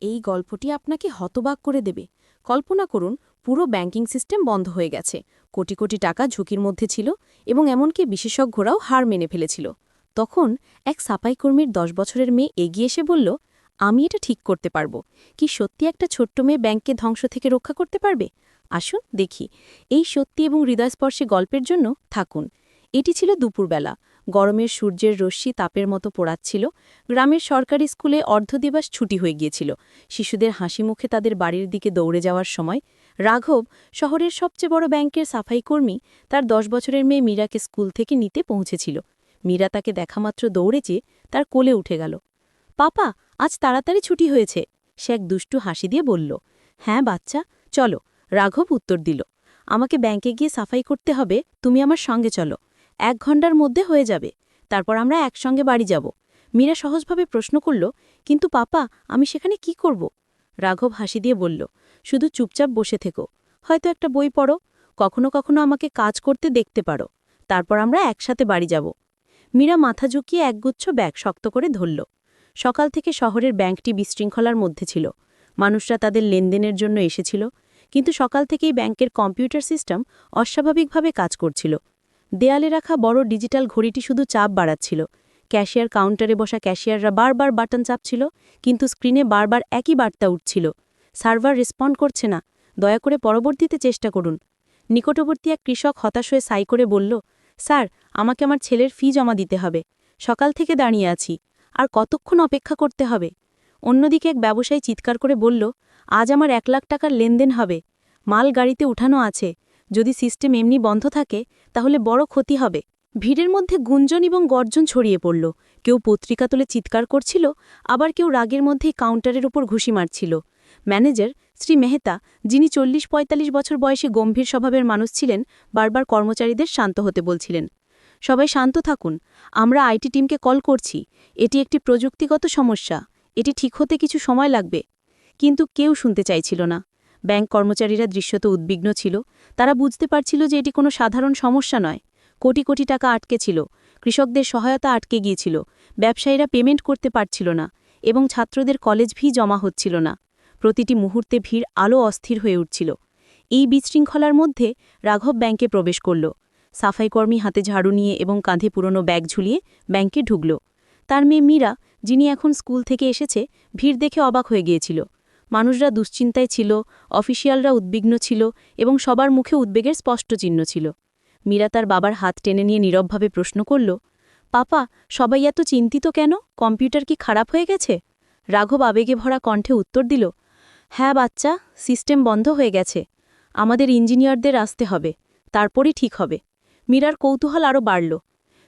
এই গল্পটি আপনাকে হতবাক করে দেবে। কল্পনা করুন, পুরো ব্যাংকিং সিস্টেম বন্ধ হয়ে গেছে। কোটি কোটি টাকা ঝুঁকির মধ্যে ছিল এবং এমনকি বিশেষজ্ঞরাও হার মেনে ফেলেছিল। তখন এক সাপাইকর্মীর দশ বছরের মেয়ে এগিয়ে এসে বলল, আমি এটা ঠিক করতে পারব। কি সত্যি একটা ছোট্ট মেয়ে ব্যাংককে ধ্বংস থেকে রক্ষা করতে পারবে? আসুন দেখি। এই সত্যি এবং হৃদয়স্পর্শী গল্পের জন্য থাকুন। এটি ছিল দুপুরবেলা। গরমের সূর্যের রশ্মি তাপের মতো পোড়াচ্ছিল, গ্রামের সরকারি স্কুলে অর্ধদিবস ছুটি হয়ে গিয়েছিল। শিশুদের হাসি মুখে তাদের বাড়ির দিকে দৌড়ে যাওয়ার সময় রাঘব, শহরের সবচেয়ে বড় ব্যাংকের সাফাই কর্মী, তার দশ বছরের মেয়ে মীরাকে স্কুল থেকে নিতে পৌঁছেছিল। মীরা তাকে দেখামাত্র দৌড়ে যেয়ে তার কোলে উঠে গেল। পাপা, আজ তাড়াতাড়ি ছুটি হয়েছে, সে এক দুষ্টু হাসি দিয়ে বলল। হ্যাঁ বাচ্চা, চলো, রাঘব উত্তর দিল। আমাকে ব্যাংকে গিয়ে সাফাই করতে হবে, তুমি আমার সঙ্গে চলো। এক ঘণ্টার মধ্যে হয়ে যাবে। তারপর আমরা একসঙ্গে বাড়ি যাব। মীরা সহজভাবে প্রশ্ন করল, কিন্তু পাপা, আমি সেখানে কি করব? রাঘব হাসি দিয়ে বলল, শুধু চুপচাপ বসে থেকো। হয়তো একটা বই পড়ো, কখনো কখনো আমাকে কাজ করতে দেখতে পারো। তারপর আমরা একসাথে বাড়ি যাব। মীরা মাথা ঝুঁকিয়ে একগুচ্ছ ব্যাগ শক্ত করে ধরল। সকাল থেকে শহরের ব্যাংকটি বিশৃঙ্খলার মধ্যে ছিল। মানুষরা তাদের লেনদেনের জন্য এসেছিল, কিন্তু সকাল থেকেই ব্যাংকের কম্পিউটার সিস্টেম অস্বাভাবিকভাবে কাজ করছিল। দেয়ালে রাখা বড় ডিজিটাল ঘড়িটি শুধু চাপ বাড়াচ্ছিল। ক্যাশিয়ার কাউন্টারে বসা ক্যাশিয়াররা বারবার বাটন চাপছিল, কিন্তু স্ক্রিনে বারবার একই বার্তা উঠছিল। সার্ভার রেসপন্ড করছে না, দয়া করে পরবর্তীতে চেষ্টা করুন। নিকটবর্তী এক কৃষক হতাশ হয়ে সাই করে বলল, স্যার, আমাকে আমার ছেলের ফি জমা দিতে হবে। সকাল থেকে দাঁড়িয়ে আছি, আর কতক্ষণ অপেক্ষা করতে হবে? অন্যদিকে এক ব্যবসায়ী চিৎকার করে বলল, আজ আমার এক লাখ টাকার লেনদেন হবে। মাল গাড়িতে উঠানো আছে যদি সিস্টেম এমনি বন্ধ থাকে, তাহলে বড় ক্ষতি হবে। ভিড়ের মধ্যে গুঞ্জন এবং গর্জন ছড়িয়ে পড়ল। কেউ পত্রিকা তুলে চিৎকার করছিল, আবার কেউ রাগের মধ্যেই কাউন্টারের উপর ঘুষি মারছিল। ম্যানেজার, শ্রী মেহতা, যিনি চল্লিশ পঁয়তাল্লিশ বছর বয়সে গম্ভীর স্বভাবের মানুষ ছিলেন, বারবার কর্মচারীদের শান্ত হতে বলছিলেন। সবাই শান্ত থাকুন, আমরা আইটি টিমকে কল করছি। এটি একটি প্রযুক্তিগত সমস্যা। এটি ঠিক হতে কিছু সময় লাগবে। কিন্তু কেউ শুনতে চাইছিল না। ব্যাংক কর্মচারীরা দৃশ্যত উদ্বিগ্ন ছিল। তারা বুঝতে পারছিল যে এটি কোনো সাধারণ সমস্যা নয়। কোটি কোটি টাকা আটকে ছিল। কৃষকদের সহায়তা আটকে গিয়েছিল। ব্যবসায়ীরা পেমেন্ট করতে পারছিল না এবং ছাত্রদের কলেজ ফি জমা হচ্ছিল না। প্রতিটি মুহূর্তে ভিড় আলো অস্থির হয়ে উঠছিল। এই বিশৃঙ্খলার মধ্যে রাঘব ব্যাংকে প্রবেশ করল। সাফাইকর্মী হাতে ঝাড়ু নিয়ে এবং কাঁধে পুরনো ব্যাগ ঝুলিয়ে ব্যাংকে ঢুকল। তার মেয়ে মীরা, যিনি এখন স্কুল থেকে এসেছে, ভিড় দেখে অবাক হয়ে গিয়েছিল। মানুষরা দুশ্চিন্তায় ছিল, অফিসিয়ালরা উদ্বিগ্ন ছিল এবং সবার মুখে উদ্বেগের স্পষ্ট চিহ্ন ছিল। মীরা তার বাবার হাত টেনে নিয়ে নীরবভাবে প্রশ্ন করল, পাপা, সবাই এত চিন্তিত কেন? কম্পিউটার কি খারাপ হয়ে গেছে? রাঘব আবেগে ভরা কণ্ঠে উত্তর দিল হ্যাঁ বাচ্চা, সিস্টেম বন্ধ হয়ে গেছে। আমাদের ইঞ্জিনিয়ারদের আসতে হবে, তারপরই ঠিক হবে। মীরার কৌতূহল আরও বাড়ল,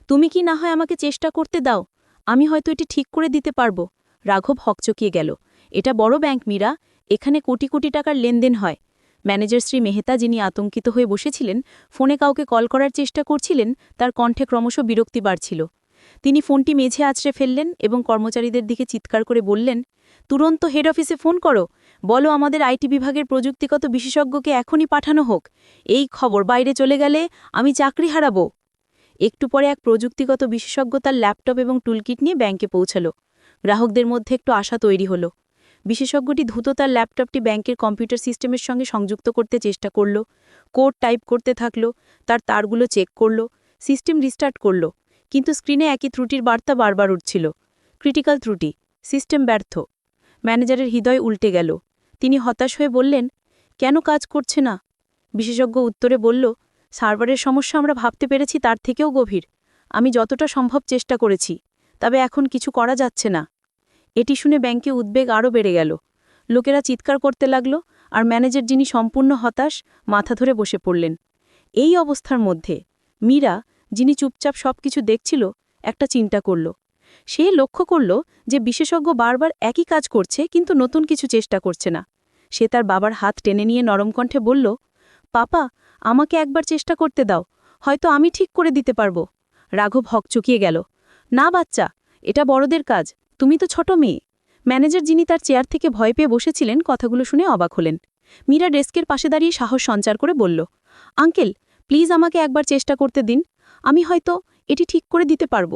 তুমি কি না হয় আমাকে চেষ্টা করতে দাও? আমি হয়তো এটি ঠিক করে দিতে পারব। রাঘব হকচকিয়ে গেল। এটা বড় ব্যাংক, মীরা। এখানে কোটি কোটি টাকার লেনদেন হয়। ম্যানেজার শ্রী মেহতা যিনি আতঙ্কিত হয়ে বসেছিলেন, ফোনে কাউকে কল করার চেষ্টা করছিলেন, তার কণ্ঠে ক্রমশ বিরক্তি বাড়ছিল। তিনি ফোনটি মেঝে আছড়ে ফেললেন এবং কর্মচারীদের দিকে চিৎকার করে বললেন, তুরন্ত হেড অফিসে ফোন করো। বলো আমাদের আইটি বিভাগের প্রযুক্তিগত বিশেষজ্ঞকে এখনই পাঠানো হোক। এই খবর বাইরে চলে গেলে আমি চাকরি হারাব। একটু পরে এক প্রযুক্তিগত বিশেষজ্ঞ তার ল্যাপটপ এবং টুলকিট নিয়ে ব্যাংকে পৌঁছাল। গ্রাহকদের মধ্যে একটু আশা তৈরি হলো। বিশেষজ্ঞটি দ্রুত তার ল্যাপটপটি ব্যাংকের কম্পিউটার সিস্টেমের সঙ্গে সংযুক্ত করতে চেষ্টা করল, কোড টাইপ করতে থাকল, তার তারগুলো চেক করল, সিস্টেম রিস্টার্ট করল, কিন্তু স্ক্রিনে একই ত্রুটির বার্তা বারবার উঠছিল। ক্রিটিক্যাল ত্রুটি, সিস্টেম ব্যর্থ। ম্যানেজারের হৃদয় উল্টে গেল। তিনি হতাশ হয়ে বললেন, কেন কাজ করছে না? বিশেষজ্ঞ উত্তরে বলল, সার্ভারের সমস্যা আমরা ভাবতে পেরেছি তার থেকেও গভীর। আমি যতটা সম্ভব চেষ্টা করেছি। তবে এখন কিছু করা যাচ্ছে না। এটি শুনে ব্যাংকে উদ্বেগ আরও বেড়ে গেল। লোকেরা চিৎকার করতে লাগল আর ম্যানেজার যিনি সম্পূর্ণ হতাশ, মাথা ধরে বসে পড়লেন। এই অবস্থার মধ্যে মীরা, যিনি চুপচাপ সব কিছু দেখছিল, একটা চিন্তা করল। সে লক্ষ্য করল যে বিশেষজ্ঞ বারবার একই কাজ করছে কিন্তু নতুন কিছু চেষ্টা করছে না। সে তার বাবার হাত টেনে নিয়ে নরম কণ্ঠে বলল, পাপা, আমাকে একবার চেষ্টা করতে দাও, হয়তো আমি ঠিক করে দিতে পারব। রাঘব হক চুকিয়ে গেল। না বাচ্চা, এটা বড়দের কাজ, তুমি তো ছোট মেয়ে। ম্যানেজার যিনি তার চেয়ার থেকে ভয় পেয়ে বসেছিলেন, কথাগুলো শুনে অবাক হলেন। মীরা ডেস্কের পাশে দাঁড়িয়ে সাহস সঞ্চার করে বলল, আঙ্কেল, প্লিজ আমাকে একবার চেষ্টা করতে দিন, আমি হয়তো এটি ঠিক করে দিতে পারব।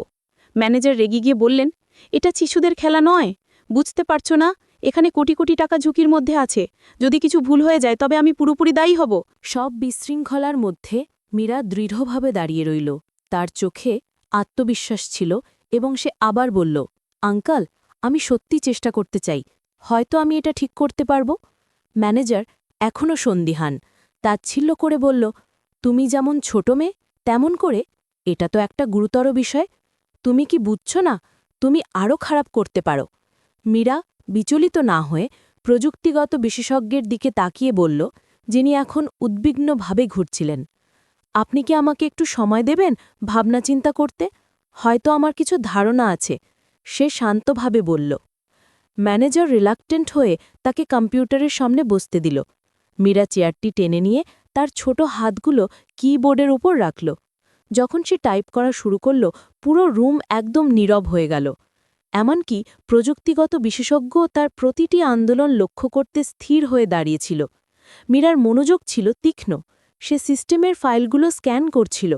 ম্যানেজার রেগে গিয়ে বললেন, এটা শিশুদের খেলা নয়, বুঝতে পারছ না? এখানে কোটি কোটি টাকা ঝুঁকির মধ্যে আছে। যদি কিছু ভুল হয়ে যায়, তবে আমি পুরোপুরি দায়ী হব। সব বিশৃঙ্খলার মধ্যে মীরা দৃঢ়ভাবে দাঁড়িয়ে রইল। তার চোখে আত্মবিশ্বাস ছিল এবং সে আবার বলল, আঙ্কাল, আমি সত্যি চেষ্টা করতে চাই। হয়তো আমি এটা ঠিক করতে পারব? ম্যানেজার এখনও সন্দিহান। তাচ্ছিল্য করে বলল, তুমি যেমন ছোট মেয়ে, তেমন করে, এটা তো একটা গুরুতর বিষয়। তুমি কি বুঝছ না? তুমি আরও খারাপ করতে পারো। মীরা বিচলিত না হয়ে প্রযুক্তিগত বিশেষজ্ঞের দিকে তাকিয়ে বলল, যিনি এখন উদ্বিগ্নভাবে ঘুরছিলেন। আপনি কি আমাকে একটু সময় দেবেন ভাবনা চিন্তা করতে? হয়তো আমার কিছু ধারণা আছে। সে শান্তভাবে বলল। ম্যানেজার রিলাক্টেন্ট হয়ে তাকে কম্পিউটারের সামনে বসতে দিল। মীরা চেয়ারটি টেনে নিয়ে তার ছোট হাতগুলো কিবোর্ডের উপর রাখল। যখন সে টাইপ করা শুরু করল, পুরো রুম একদম নীরব হয়ে গেল। এমনকি প্রযুক্তিগত বিশেষজ্ঞ তার প্রতিটি আন্দোলন লক্ষ্য করতে স্থির হয়ে দাঁড়িয়েছিল। মীরার মনোযোগ ছিল তীক্ষ্ণ। সে সিস্টেমের ফাইলগুলো স্ক্যান করছিল।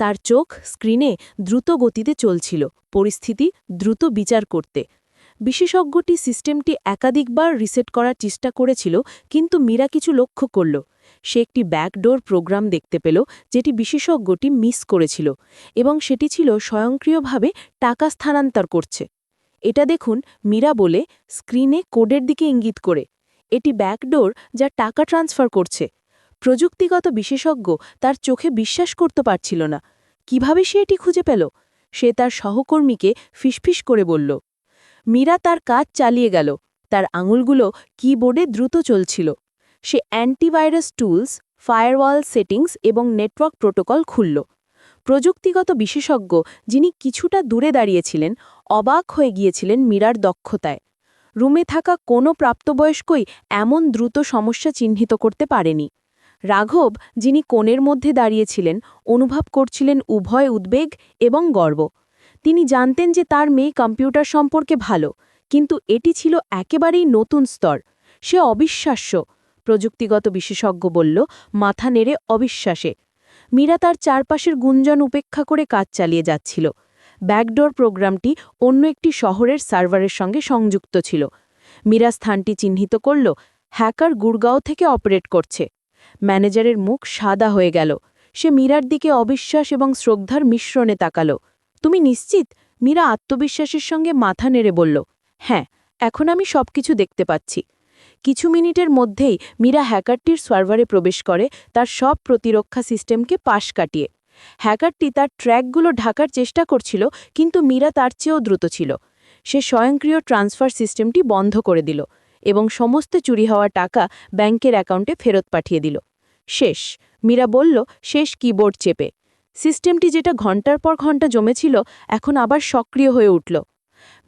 তার চোখ স্ক্রিনে দ্রুত গতিতে চলছিল, পরিস্থিতি দ্রুত বিচার করতে। বিশেষজ্ঞটি সিস্টেমটি একাধিকবার রিসেট করার চেষ্টা করেছিল, কিন্তু মীরা কিছু লক্ষ্য করল। সে একটি ব্যাকডোর প্রোগ্রাম দেখতে পেল, যেটি বিশেষজ্ঞটি মিস করেছিল এবং সেটি ছিল স্বয়ংক্রিয়ভাবে টাকা স্থানান্তর করছে। এটা দেখুন, মীরা বলে, স্ক্রিনে কোডের দিকে ইঙ্গিত করে। এটি ব্যাকডোর যা টাকা ট্রান্সফার করছে। প্রযুক্তিগত বিশেষজ্ঞ তার চোখে বিশ্বাস করতে পারছিল না। কীভাবে সে এটি খুঁজে পেল? সে তার সহকর্মীকে ফিসফিস করে বলল, মীরা তার কাজ চালিয়ে গেল। তার আঙুলগুলো কিবোর্ডে দ্রুত চলছিল। সে অ্যান্টিভাইরাস টুলস, ফায়ারওয়াল সেটিংস এবং নেটওয়ার্ক প্রোটোকল খুলল। প্রযুক্তিগত বিশেষজ্ঞ যিনি কিছুটা দূরে দাঁড়িয়েছিলেন, অবাক হয়ে গিয়েছিলেন মীরার দক্ষতায়। রুমে থাকা কোনো প্রাপ্তবয়স্কই এমন দ্রুত সমস্যা চিহ্নিত করতে পারেনি। রাঘব, যিনি কোণের মধ্যে দাঁড়িয়েছিলেন, অনুভব করছিলেন উভয় উদ্বেগ এবং গর্ব। তিনি জানতেন যে তার মেয়ে কম্পিউটার সম্পর্কে ভালো, কিন্তু এটি ছিল একেবারেই নতুন স্তর। সে অবিশ্বাস্য, প্রযুক্তিগত বিশেষজ্ঞ বলল, মাথা নেড়ে অবিশ্বাসে। মীরা তার চারপাশের গুঞ্জন উপেক্ষা করে কাজ চালিয়ে যাচ্ছিল। ব্যাকডোর প্রোগ্রামটি অন্য একটি শহরের সার্ভারের সঙ্গে সংযুক্ত ছিল। মীরা স্থানটি চিহ্নিত করল, হ্যাকার গুড়গাঁও থেকে অপারেট করছে। ম্যানেজারের মুখ সাদা হয়ে গেল। সে মীরার দিকে অবিশ্বাস এবং শ্রদ্ধার মিশ্রণে তাকাল। তুমি নিশ্চিত? মীরা আত্মবিশ্বাসের সঙ্গে মাথা নেড়ে বলল হ্যাঁ এখন আমি সবকিছু দেখতে পাচ্ছি। কিছু মিনিটের মধ্যেই মীরা হ্যাকারটির সার্ভারে প্রবেশ করে তার সব প্রতিরক্ষা সিস্টেমকে পাশ কাটিয়ে। হ্যাকারটি তার ট্র্যাকগুলো ঢাকার চেষ্টা করছিল, কিন্তু মীরা তার চেয়েও দ্রুত ছিল। সে স্বয়ংক্রিয় ট্রান্সফার সিস্টেমটি বন্ধ করে দিল। এবং সমস্ত চুরি হওয়া টাকা ব্যাংকের অ্যাকাউন্টে ফেরত পাঠিয়ে দিল। শেষ। মীরা বলল, শেষ কিবোর্ড চেপে। সিস্টেমটি যেটা ঘণ্টার পর ঘণ্টা জমেছিল, এখন আবার সক্রিয় হয়ে উঠল।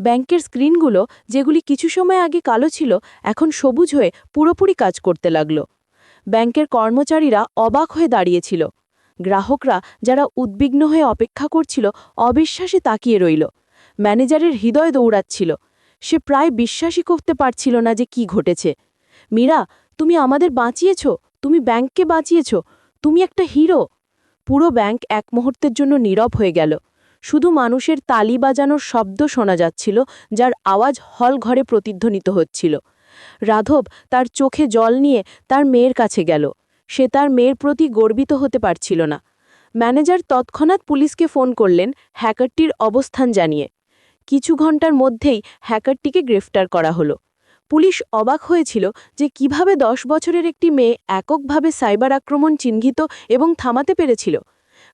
ব্যাংকের স্ক্রিনগুলো, যেগুলি কিছু সময় আগে কালো ছিল, এখন সবুজ হয়ে পুরোপুরি কাজ করতে লাগল। ব্যাংকের কর্মচারীরা অবাক হয়ে দাঁড়িয়েছিল গ্রাহকরা যারা উদ্বিগ্ন হয়ে অপেক্ষা করছিল, অবিশ্বাসে তাকিয়ে রইল। ম্যানেজারের হৃদয় দৌড়াচ্ছিল। সে প্রায় বিশ্বাসই করতে পারছিল না যে কি ঘটেছে। মীরা, তুমি আমাদের বাঁচিয়েছ? তুমি ব্যাংককে বাঁচিয়েছ? তুমি একটা হিরো? পুরো ব্যাংক এক মুহূর্তের জন্য নীরব হয়ে গেল। শুধু মানুষের তালি বাজানোর শব্দ শোনা যাচ্ছিল, যার আওয়াজ হল ঘরে প্রতিধ্বনিত হচ্ছিল। রাধব তার চোখে জল নিয়ে তার মেয়ের কাছে গেল। সে তার মেয়ের প্রতি গর্বিত হতে পারছিল না। ম্যানেজার তৎক্ষণাৎ পুলিশকে ফোন করলেন, হ্যাকারটির অবস্থান জানিয়ে। কিছু ঘণ্টার মধ্যেই হ্যাকারটিকে গ্রেফতার করা হলো। পুলিশ অবাক হয়েছিল যে কীভাবে দশ বছরের একটি মেয়ে এককভাবে সাইবার আক্রমণ চিহ্নিত এবং থামাতে পেরেছিল।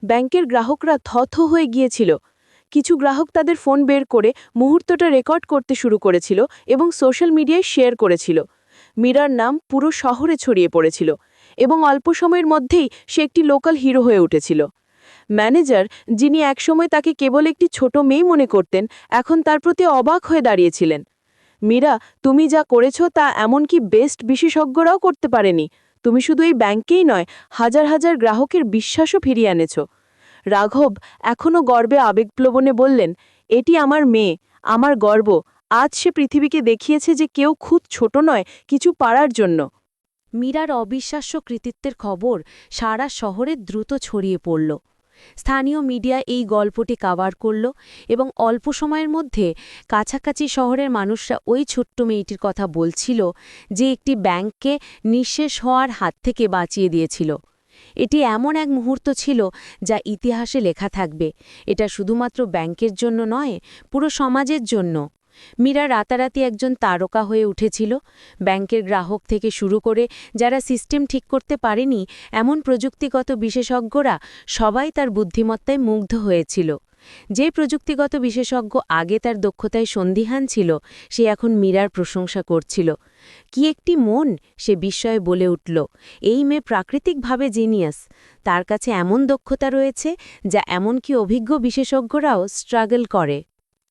ব্যাংকের গ্রাহকরা থথ হয়ে গিয়েছিল। কিছু গ্রাহক তাদের ফোন বের করে মুহূর্তটা রেকর্ড করতে শুরু করেছিল এবং সোশ্যাল মিডিয়ায় শেয়ার করেছিল। মীরার নাম পুরো শহরে ছড়িয়ে পড়েছিল এবং অল্প সময়ের মধ্যেই সে একটি লোকাল হিরো হয়ে উঠেছিল। ম্যানেজার, যিনি একসময় তাকে কেবল একটি ছোট মেয়ে মনে করতেন, এখন তার প্রতি অবাক হয়ে দাঁড়িয়েছিলেন। মীরা, তুমি যা করেছ তা এমনকি বেস্ট বিশেষজ্ঞরাও করতে পারেনি। তুমি শুধু এই ব্যাংকেই নয়, হাজার হাজার গ্রাহকের বিশ্বাসও ফিরিয়ে এনেছ। রাঘব এখনও গর্বে আবেগপ্লবনে বললেন, এটি আমার মেয়ে, আমার গর্ব। আজ সে পৃথিবীকে দেখিয়েছে যে কেউ খুব ছোট নয়, কিছু পারার জন্য। মীরার অবিশ্বাস্য কৃতিত্বের খবর সারা শহরে দ্রুত ছড়িয়ে পড়ল। স্থানীয় মিডিয়া এই গল্পটি কাভার করল এবং অল্প সময়ের মধ্যে কাছাকাছি শহরের মানুষরা ওই ছোট্ট মেয়েটির কথা বলছিল যে একটি ব্যাংককে নিঃশেষ হওয়ার হাত থেকে বাঁচিয়ে দিয়েছিল। এটি এমন এক মুহূর্ত ছিল যা ইতিহাসে লেখা থাকবে। এটা শুধুমাত্র ব্যাংকের জন্য নয়, পুরো সমাজের জন্য। মীরা রাতারাতি একজন তারকা হয়ে উঠেছিল। ব্যাংকের গ্রাহক থেকে শুরু করে যারা সিস্টেম ঠিক করতে পারেনি, এমন প্রযুক্তিগত বিশেষজ্ঞরা সবাই তার বুদ্ধিমত্তায় মুগ্ধ হয়েছিল। যে প্রযুক্তিগত বিশেষজ্ঞ আগে তার দক্ষতায় সন্দিহান ছিল, সে এখন মীরার প্রশংসা করছিল। কি একটি মন, সে বিস্ময়ে বলে উঠল। এই মেয়ে প্রাকৃতিকভাবে জিনিয়াস তার কাছে এমন দক্ষতা রয়েছে যা এমনকি অভিজ্ঞ বিশেষজ্ঞরাও স্ট্রাগল করে।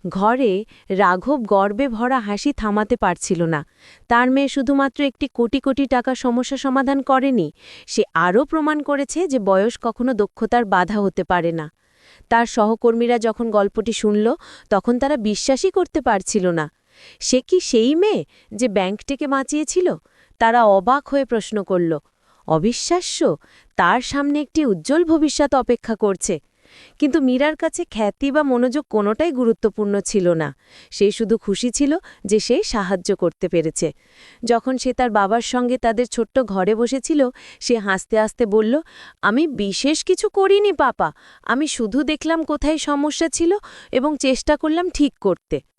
ঘরে রাঘব গর্বে ভরা হাসি থামাতে পারছিল না। তার মেয়ে শুধুমাত্র একটি কোটি কোটি টাকা সমস্যা সমাধান করেনি, সে আরও প্রমাণ করেছে যে বয়স কখনো দক্ষতার বাধা হতে পারে না। তার সহকর্মীরা যখন গল্পটি শুনল, তখন তারা বিশ্বাসই করতে পারছিল না। সে কি সেই মেয়ে যে ব্যাংকটিকে বাঁচিয়েছিল? তারা অবাক হয়ে প্রশ্ন করল। অবিশ্বাস্য, তার সামনে একটি উজ্জ্বল ভবিষ্যৎ অপেক্ষা করছে। কিন্তু মীরার কাছে খ্যাতি বা মনোযোগ কোনোটাই গুরুত্বপূর্ণ ছিল না। সে শুধু খুশি ছিল যে সে সাহায্য করতে পেরেছে। যখন সে তার বাবার সঙ্গে তাদের ছোট্ট ঘরে বসেছিল, সে হাসতে হাসতে বলল, আমি বিশেষ কিছু করিনি, পাপা। আমি শুধু দেখলাম কোথায় সমস্যা ছিল এবং চেষ্টা করলাম ঠিক করতে।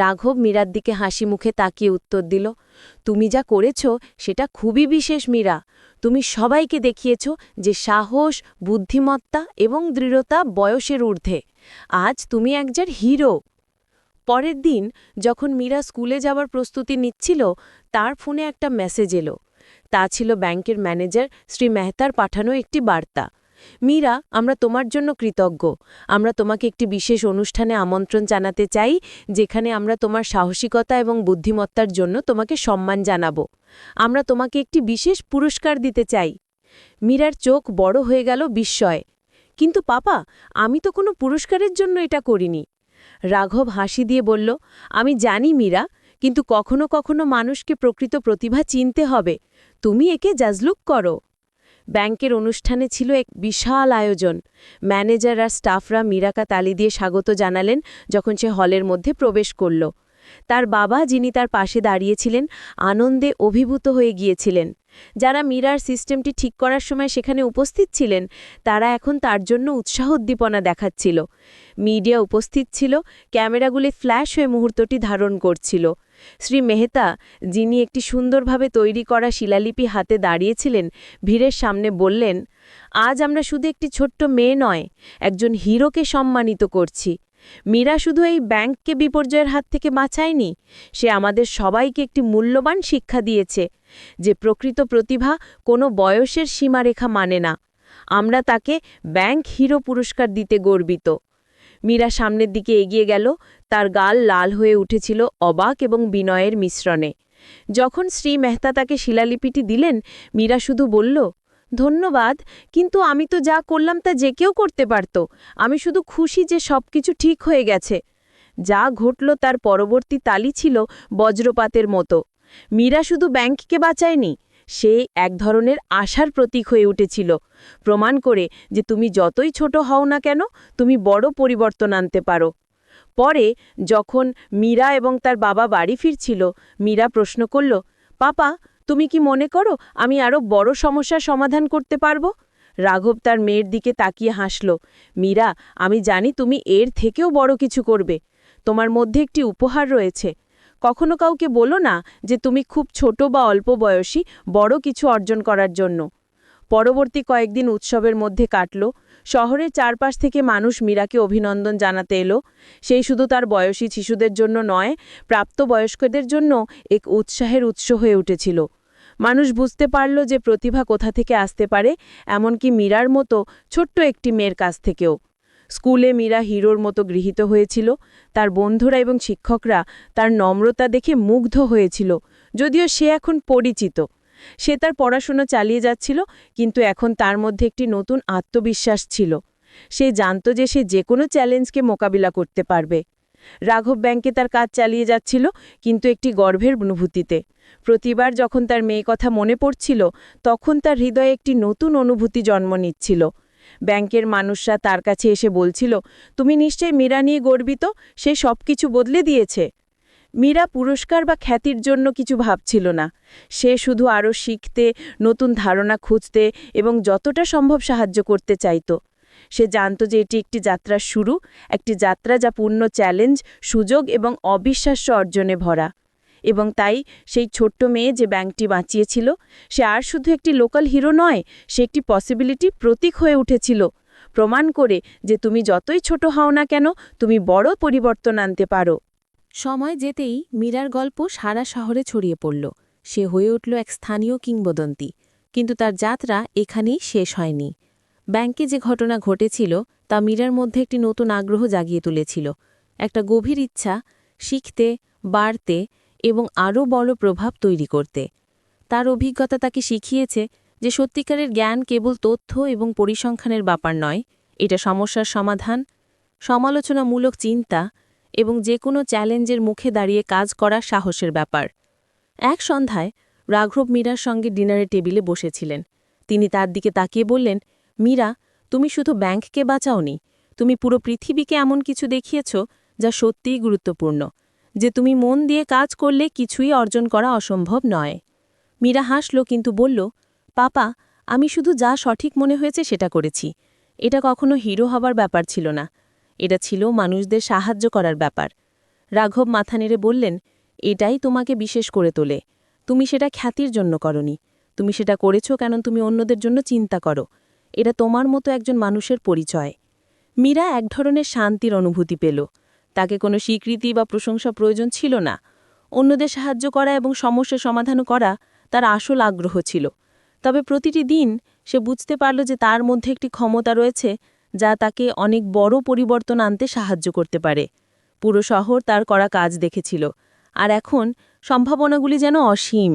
রাঘব মীরার দিকে হাসি মুখে তাকিয়ে উত্তর দিল, তুমি যা করেছ সেটা খুবই বিশেষ মীরা। তুমি সবাইকে দেখিয়েছ যে সাহস, বুদ্ধিমত্তা এবং দৃঢ়তা বয়সের ঊর্ধ্বে। আজ তুমি একজন হিরো। পরের দিন যখন মীরা স্কুলে যাওয়ার প্রস্তুতি নিচ্ছিল, তার ফোনে একটা মেসেজ এলো। তা ছিল ব্যাংকের ম্যানেজার শ্রী মেহতার পাঠানো একটি বার্তা। মীরা, আমরা তোমার জন্য কৃতজ্ঞ। আমরা তোমাকে একটি বিশেষ অনুষ্ঠানে আমন্ত্রণ জানাতে চাই, যেখানে আমরা তোমার সাহসিকতা এবং বুদ্ধিমত্তার জন্য তোমাকে সম্মান জানাব। আমরা তোমাকে একটি বিশেষ পুরস্কার দিতে চাই। মীরার চোখ বড় হয়ে গেল বিস্ময়ে। কিন্তু পাপা, আমি তো কোনো পুরস্কারের জন্য এটা করিনি। রাঘব হাসি দিয়ে বলল, আমি জানি মীরা, কিন্তু কখনো কখনো মানুষকে প্রকৃত প্রতিভা চিনতে হবে। তুমি একে জাজলুক করো। ব্যাংকের অনুষ্ঠানে ছিল এক বিশাল আয়োজন। ম্যানেজার আর স্টাফরা মীরাকা তালি দিয়ে স্বাগত জানালেন যখন সে হলের মধ্যে প্রবেশ করল। তার বাবা, যিনি তার পাশে দাঁড়িয়েছিলেন, আনন্দে অভিভূত হয়ে গিয়েছিলেন। যারা মীরার সিস্টেমটি ঠিক করার সময় সেখানে উপস্থিত ছিলেন, তারা এখন তার জন্য উৎসাহ উদ্দীপনা দেখাচ্ছিল। মিডিয়া উপস্থিত ছিল, ক্যামেরাগুলি ফ্ল্যাশ হয়ে মুহূর্তটি ধারণ করছিল। শ্রী মেহতা, যিনি একটি সুন্দরভাবে তৈরি করা শিলালিপি হাতে দাঁড়িয়েছিলেন, ভিড়ের সামনে বললেন, আজ আমরা শুধু একটি ছোট্ট মেয়ে নয়, একজন হিরোকে সম্মানিত করছি। মীরা শুধু এই ব্যাংককে বিপর্যয়ের হাত থেকে বাঁচায়নি, সে আমাদের সবাইকে একটি মূল্যবান শিক্ষা দিয়েছে, যে প্রকৃত প্রতিভা কোনো বয়সের সীমারেখা মানে না। আমরা তাকে ব্যাংক হিরো পুরস্কার দিতে গর্বিত। মীরা সামনের দিকে এগিয়ে গেল তার গাল লাল হয়ে উঠেছিল অবাক এবং বিনয়ের মিশ্রণে। যখন শ্রী মেহতা তাকে শিলালিপিটি দিলেন, মীরা শুধু বলল, ধন্যবাদ, কিন্তু আমি তো যা করলাম তা যে কেউ করতে পারত। আমি শুধু খুশি যে সব কিছু ঠিক হয়ে গেছে। যা ঘটল তার পরবর্তী তালি ছিল বজ্রপাতের মতো। মীরা শুধু ব্যাংককে বাঁচায়নি, সে এক ধরনের আশার প্রতীক হয়ে উঠেছিল। প্রমাণ করে যে তুমি যতই ছোট হও না কেন, তুমি বড় পরিবর্তন আনতে পারো। পরে যখন মীরা এবং তার বাবা বাড়ি ফিরছিল, মীরা প্রশ্ন করল, পাপা, তুমি কি মনে করো আমি আরও বড় সমস্যার সমাধান করতে পারব? রাঘব তার মেয়ের দিকে তাকিয়ে হাসল, মীরা, আমি জানি তুমি এর থেকেও বড় কিছু করবে। তোমার মধ্যে একটি উপহার রয়েছে। কখনো কাউকে বলো না যে তুমি খুব ছোট বা অল্প বয়সী, বড় কিছু অর্জন করার জন্য। পরবর্তী কয়েকদিন উৎসবের মধ্যে কাটল শহরের চারপাশ থেকে মানুষ মীরাকে অভিনন্দন জানাতে এলো। সেই শুধু তার বয়সী শিশুদের জন্য নয়, প্রাপ্তবয়স্কদের জন্য এক উৎসাহের উৎস হয়ে উঠেছিল। মানুষ বুঝতে পারল যে প্রতিভা কোথা থেকে আসতে পারে, এমনকি মীরার মতো ছোট্ট একটি মেয়ের কাছ থেকেও। স্কুলে মীরা হিরোর মতো গৃহীত হয়েছিল। তার বন্ধুরা এবং শিক্ষকরা তার নম্রতা দেখে মুগ্ধ হয়েছিল, যদিও সে এখন পরিচিত। সে তার পড়াশোনা চালিয়ে যাচ্ছিল, কিন্তু এখন তার মধ্যে একটি নতুন আত্মবিশ্বাস ছিল। সে জানত যে সে যে কোনো চ্যালেঞ্জকে মোকাবিলা করতে পারবে। রাঘব ব্যাংকে তার কাজ চালিয়ে যাচ্ছিল, কিন্তু একটি গর্ভের অনুভূতিতে। প্রতিবার যখন তার মেয়ে কথা মনে পড়ছিল, তখন তার হৃদয়ে একটি নতুন অনুভূতি জন্ম নিচ্ছিল। ব্যাংকের মানুষরা তার কাছে এসে বলছিল, তুমি নিশ্চয়ই মীরা নিয়ে গর্বিত? সে সব কিছু বদলে দিয়েছে। মীরা পুরস্কার বা খ্যাতির জন্য কিছু ভাবছিল না। সে শুধু আরও শিখতে, নতুন ধারণা খুঁজতে এবং যতটা সম্ভব সাহায্য করতে চাইত। সে জানত যে এটি একটি যাত্রার শুরু, একটি যাত্রা যা পূর্ণ চ্যালেঞ্জ, সুযোগ এবং অবিশ্বাস্য অর্জনে ভরা। এবং তাই সেই ছোট্ট মেয়ে যে ব্যাংকটি বাঁচিয়েছিল, সে আর শুধু একটি লোকাল হিরো নয়, সে একটি পসিবিলিটি প্রতীক হয়ে উঠেছিল। প্রমাণ করে যে তুমি যতই ছোট হও না কেন, তুমি বড় পরিবর্তন আনতে পারো। সময় যেতেই মীরার গল্প সারা শহরে ছড়িয়ে পড়ল। সে হয়ে উঠল এক স্থানীয় কিংবদন্তি। কিন্তু তার যাত্রা এখানেই শেষ হয়নি। ব্যাংকে যে ঘটনা ঘটেছিল, তা মীরার মধ্যে একটি নতুন আগ্রহ জাগিয়ে তুলেছিল। একটা গভীর ইচ্ছা, শিখতে, বাড়তে এবং আরও বড় প্রভাব তৈরি করতে। তার অভিজ্ঞতা তাকে শিখিয়েছে যে সত্যিকারের জ্ঞান কেবল তথ্য এবং পরিসংখ্যানের ব্যাপার নয়। এটা সমস্যার সমাধান, সমালোচনামূলক চিন্তা এবং যে কোনো চ্যালেঞ্জের মুখে দাঁড়িয়ে কাজ করা সাহসের ব্যাপার। এক সন্ধ্যায় রাঘব মীরার সঙ্গে ডিনারের টেবিলে বসেছিলেন। তিনি তার দিকে তাকিয়ে বললেন, মীরা, তুমি শুধু ব্যাংককে বাঁচাওনি। তুমি পুরো পৃথিবীকে এমন কিছু দেখিয়েছ যা সত্যিই গুরুত্বপূর্ণ, যে তুমি মন দিয়ে কাজ করলে কিছুই অর্জন করা অসম্ভব নয়। মীরা হাসল কিন্তু বলল, পাপা, আমি শুধু যা সঠিক মনে হয়েছে সেটা করেছি। এটা কখনো হিরো হবার ব্যাপার ছিল না। এটা ছিল মানুষদের সাহায্য করার ব্যাপার। রাঘব মাথা নেড়ে বললেন, এটাই তোমাকে বিশেষ করে তোলে। তুমি সেটা খ্যাতির জন্য করনি। তুমি সেটা করেছ কেন তুমি অন্যদের জন্য চিন্তা করো। এটা তোমার মতো একজন মানুষের পরিচয়। মীরা এক ধরনের শান্তির অনুভূতি পেল। তাকে কোনো স্বীকৃতি বা প্রশংসা প্রয়োজন ছিল না। অন্যদের সাহায্য করা এবং সমস্যা সমাধান করা তার আসল আগ্রহ ছিল। তবে প্রতিটি দিন সে বুঝতে পারল যে তার মধ্যে একটি ক্ষমতা রয়েছে যা তাকে অনেক বড় পরিবর্তন আনতে সাহায্য করতে পারে। পুরো শহর তার করা কাজ দেখেছিল। আর এখন সম্ভাবনাগুলি যেন অসীম।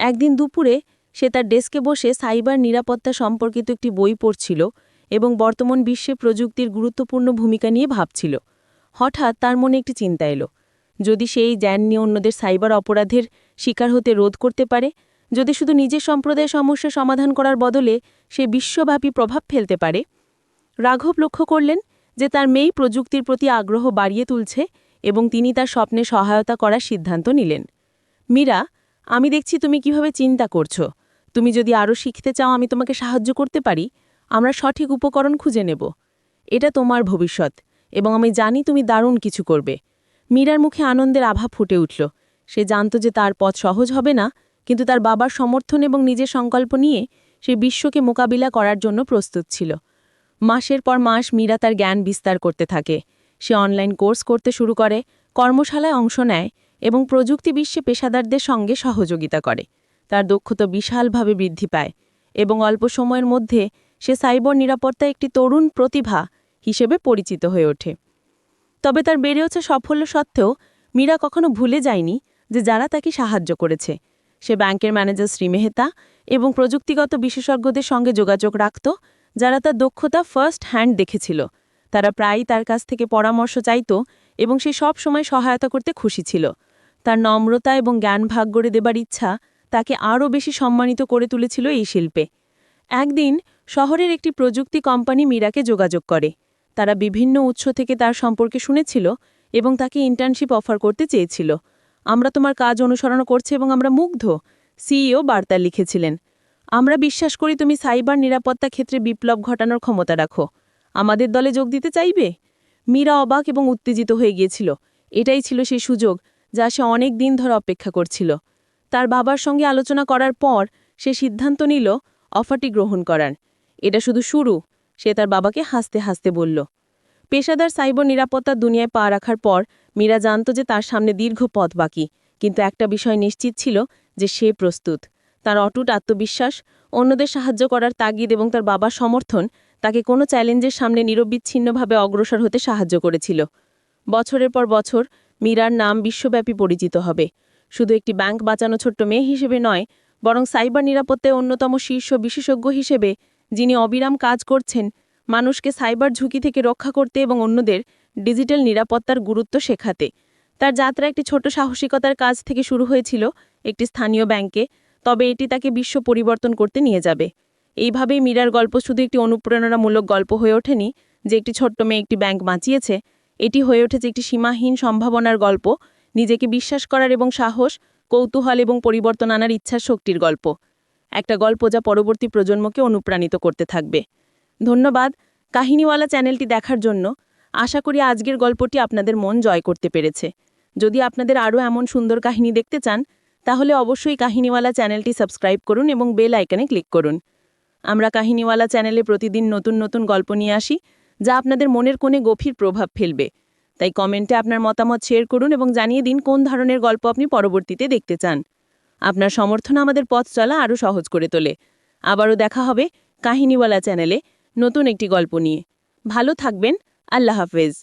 একদিন দুপুরে সে তার ডেস্কে বসে সাইবার নিরাপত্তা সম্পর্কিত একটি বই পড়ছিল এবং বর্তমান বিশ্বে প্রযুক্তির গুরুত্বপূর্ণ ভূমিকা নিয়ে ভাবছিল। হঠাৎ তার মনে একটি চিন্তা এলো। যদি সেই জ্ঞান নিয়ে অন্যদের সাইবার অপরাধের শিকার হতে রোধ করতে পারে, যদি শুধু নিজের সম্প্রদায়ের সমস্যা সমাধান করার বদলে সে বিশ্বব্যাপী প্রভাব ফেলতে পারে রাঘব লক্ষ্য করলেন যে তার মেয়ে প্রযুক্তির প্রতি আগ্রহ বাড়িয়ে তুলছে এবং তিনি তার স্বপ্নে সহায়তা করার সিদ্ধান্ত নিলেন। মীরা, আমি দেখছি তুমি কীভাবে চিন্তা করছ। তুমি যদি আরও শিখতে চাও, আমি তোমাকে সাহায্য করতে পারি। আমরা সঠিক উপকরণ খুঁজে নেব। এটা তোমার ভবিষ্যৎ এবং আমি জানি তুমি দারুণ কিছু করবে। মীরার মুখে আনন্দের আভা ফুটে উঠল। সে জানত যে তার পথ সহজ হবে না, কিন্তু তার বাবার সমর্থন এবং নিজের সংকল্প নিয়ে সে বিশ্বকে মোকাবিলা করার জন্য প্রস্তুত ছিল। মাসের পর মাস মীরা তার জ্ঞান বিস্তার করতে থাকে। সে অনলাইন কোর্স করতে শুরু করে, কর্মশালায় অংশ নেয় এবং প্রযুক্তি বিশ্বে পেশাদারদের সঙ্গে সহযোগিতা করে। তার দক্ষতা বিশালভাবে বৃদ্ধি পায় এবং অল্প সময়ের মধ্যে সে সাইবর নিরাপত্তা একটি তরুণ প্রতিভা হিসেবে পরিচিত হয়ে ওঠে। তবে তার বেড়ে ওঠা সাফল্য সত্ত্বেও মীরা কখনো ভুলে যায়নি যে যারা তাকে সাহায্য করেছে। সে ব্যাংকের ম্যানেজার শ্রী মেহতা এবং প্রযুক্তিগত বিশেষজ্ঞদের সঙ্গে যোগাযোগ রাখত যারা তার দক্ষতা ফার্স্ট হ্যান্ড দেখেছিল। তারা প্রায়ই তার কাছ থেকে পরামর্শ চাইত এবং সে সব সময় সহায়তা করতে খুশি ছিল। তার নম্রতা এবং জ্ঞান ভাগ করে দেবার ইচ্ছা তাকে আরও বেশি সম্মানিত করে তুলেছিল এই শিল্পে। একদিন শহরের একটি প্রযুক্তি কোম্পানি মীরাকে যোগাযোগ করে। তারা বিভিন্ন উৎস থেকে তার সম্পর্কে শুনেছিল এবং তাকে ইন্টার্নশিপ অফার করতে চেয়েছিল। আমরা তোমার কাজ অনুসরণ করছে এবং আমরা মুগ্ধ সিইও বার্তা লিখেছিলেন। আমরা বিশ্বাস করি তুমি সাইবার নিরাপত্তা ক্ষেত্রে বিপ্লব ঘটানোর ক্ষমতা রাখো। আমাদের দলে যোগ দিতে চাইবে? মীরা অবাক এবং উত্তেজিত হয়ে গিয়েছিল। এটাই ছিল সেই সুযোগ যা সে অনেক দিন ধরে অপেক্ষা করছিল। তার বাবার সঙ্গে আলোচনা করার পর সে সিদ্ধান্ত নিল, অফারটি গ্রহণ করার। এটা শুধু শুরু, সে তার বাবাকে হাসতে হাসতে বলল। পেশাদার সাইবার নিরাপত্তার দুনিয়ায় পা রাখার পর মীরা জানত যে তার সামনে দীর্ঘ পথ বাকি, কিন্তু একটা বিষয় নিশ্চিত ছিল যে সে প্রস্তুত। তার অটুট আত্মবিশ্বাস, অন্যদের সাহায্য করার তাগিদ এবং তার বাবার সমর্থন তাকে কোনো চ্যালেঞ্জের সামনে নিরবিচ্ছিন্নভাবে অগ্রসর হতে সাহায্য করেছিল। বছরের পর বছর মীরার নাম বিশ্বব্যাপী পরিচিত হবে। শুধু একটি ব্যাংক বাঁচানো ছোট্ট মেয়ে হিসেবে নয়, বরং সাইবার নিরাপত্তায় অন্যতম শীর্ষ বিশেষজ্ঞ হিসেবে যিনি অবিরাম কাজ করছেন, মানুষকে সাইবার ঝুঁকি থেকে রক্ষা করতে এবং অন্যদের ডিজিটাল নিরাপত্তার গুরুত্ব শেখাতে। তার যাত্রা একটি ছোট সাহসিকতার কাজ থেকে শুরু হয়েছিল একটি স্থানীয় ব্যাংকে তবে এটি তাকে বিশ্ব পরিবর্তন করতে নিয়ে যাবে। এইভাবেই মীরার গল্প শুধু একটি অনুপ্রেরণামূলক গল্প হয়ে ওঠেনি, যে একটি ছোট্ট মেয়ে একটি ব্যাংক বাঁচিয়েছে। এটি হয়ে উঠেছে একটি সীমাহীন সম্ভাবনার গল্প, নিজেকে বিশ্বাস করার এবং সাহস, কৌতূহল এবং পরিবর্তন আনার ইচ্ছার শক্তির গল্প। একটা গল্প যা পরবর্তী প্রজন্মকে অনুপ্রাণিত করতে থাকবে। ধন্যবাদ কাহিনীওয়ালা চ্যানেলটি দেখার জন্য। আশা করি আজকের গল্পটি আপনাদের মন জয় করতে পেরেছে। যদি আপনাদের আরও এমন সুন্দর কাহিনী দেখতে চান তাহলে অবশ্যই কাহিনীওয়ালা চ্যানেলটি সাবস্ক্রাইব করুন এবং বেল আইকনে ক্লিক করুন। আমরা কাহিনীওয়ালা চ্যানেলে প্রতিদিন নতুন নতুন গল্প নিয়ে আসি, যা আপনাদের মনের কোণে গভীর প্রভাব ফেলবে। তাই কমেন্টে আপনার মতামত শেয়ার করুন এবং জানিয়ে দিন কোন ধরনের গল্প আপনি পরবর্তীতে দেখতে চান। আপনার সমর্থন আমাদের পথ চলা আরও সহজ করে তোলে। আবারও দেখা হবে কাহিনীওয়ালা চ্যানেলে নতুন একটি গল্প নিয়ে। ভালো থাকবেন, আল্লাহ হাফেজ।